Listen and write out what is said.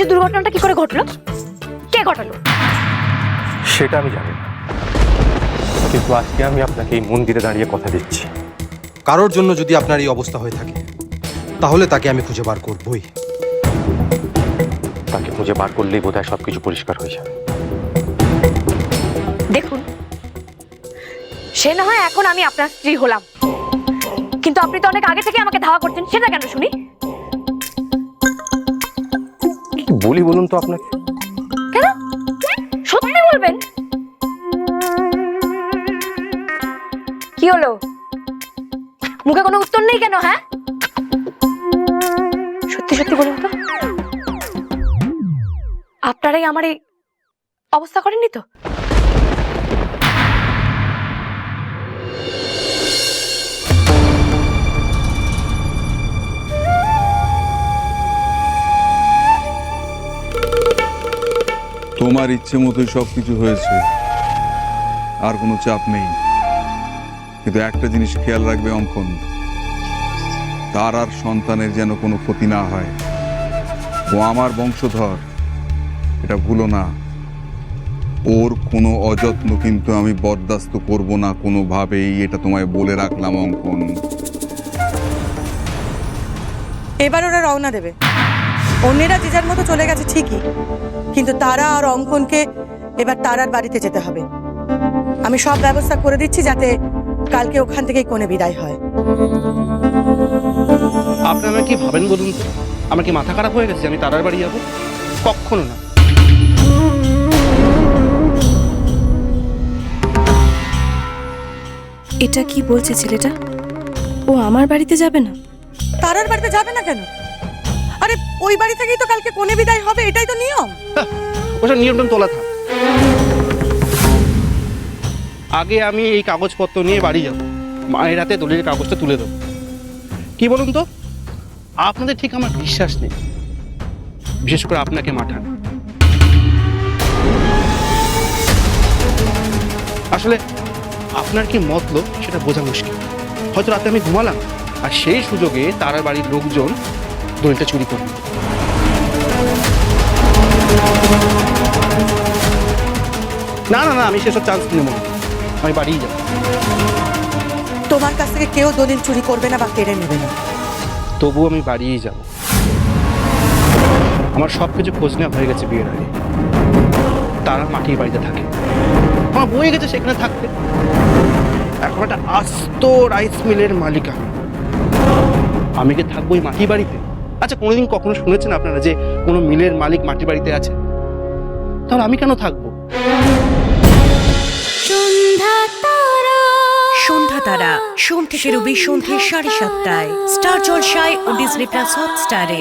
যে দুর্ঘটনাটা কি করে ঘটলো? কে ঘটালো? সেটা আমি জানি না। কিন্তু আজকে আমি আপনাকে এই মন্দিরে দাঁড়িয়ে কথা দিচ্ছি। কারোর জন্য যদি আপনার এই অবস্থা হয়ে থাকে তাহলে তাকে আমি খুঁজে বার করবই। তাকে খুঁজে বার করলেই বোধহয় সব কিছু পরিষ্কার হয়ে যাবে। দেখুন সে না হয় এখন আমি আপনার স্ত্রী হলাম। কিন্তু আপনি তো অনেক আগে থেকে আমাকে ধাওয়া করছেন সেটা কেন শুনি? বলি বলুন তো আপনাকে। কেন? সত্যি বলবেন? কি হলো? মুখে কোনো উত্তর নেই কেন হ্যাঁ? সত্যি সত্যি বলুন তো। আপনারাই আমার এই অবস্থা করেননি তো? তোমার ইচ্ছে মতোই সব কিছু হয়েছে। আর কোনো চাপ নেই। কিন্তু একটা জিনিস খেয়াল রাখবে অঙ্কন। তার আর সন্তানের যেন কোনো ক্ষতি না হয়। ও আমার বংশধর। এটা ভুলো না। ওর কোনো অযত্ন কিন্তু আমি বরদাস্ত করব না কোনোভাবেই। এটা তোমায় বলে রাখলাম অঙ্কন। এবার ওরা রওনা দেবে। অন্যেরা যে যার মতো চলে গেছে ঠিকই কিন্তু তারা আর অঙ্কনকে এবার তারার বাড়িতে যেতে হবে। আমি সব ব্যবস্থা করে দিচ্ছি যাতে কালকে ওখান থেকেই কোণে বিদায় হয়। আপনারা কি ভাবেন বলুন তো? আমার কি মাথা খারাপ হয়ে গেছে? আমি তারার বাড়ি যাব? কখনো না। এটা কি বলছে ছেলেটা? ও আমার বাড়িতে যাবে না? তারার বাড়িতে যাবে না কেন? আরে, ওই বাড়ি থেকেই তো কালকে কোণে বিদায় হবে, এটাই তো নিয়ম। ওসব নিয়মটন তোলা থাক। আগে আমি এই কাগজপত্র নিয়ে বাড়ি যাব। মায়ের হাতে দলিলের কাগজটা তুলে দেবো। কি বলুন তো? আপনাদের ঠিক আমার বিশ্বাস নেই। বিশেষ করে আপনাকে মাঠান। আসলে আপনার কি মতলব সেটা বোঝা মুশকিল। হয়তো রাতে আমি ঘুমালাম, আর সেই সুযোগে তারার বাড়ির লোকজন দলিলটা চুরি করবে। না না না আমি সেসব চান্স নেব না। আমি বাড়িই যাব। তোমার কাছ থেকে কেউ দলিল চুরি করবে না বা কেড়ে নেবে না। তবুও আমি বাড়িই যাব। আমার সব কিছু খোঁজ নেওয়া হয়ে গেছে বিয়ের আগে। তারা মাটির বাড়িতে থাকে। আমার বয়ে গেছে সেখানে থাকতে। এখন একটা আস্ত রাইস মিলের মালিকা আমি। কি থাকব ওই মাটির বাড়িতে? আচ্ছা কোনোদিন কখনো শুনেছেন আপনারা যে কোনো মিলের মালিক মাটি বাড়িতে আছে? তাহলে আমি কেন থাকব? সন্ধ্যা তারা। সোম থেকে রবি সন্ধ্যে সাড়ে সাতটায়। স্টার জলসায় ও ডিজনি প্লাস হটস্টারে।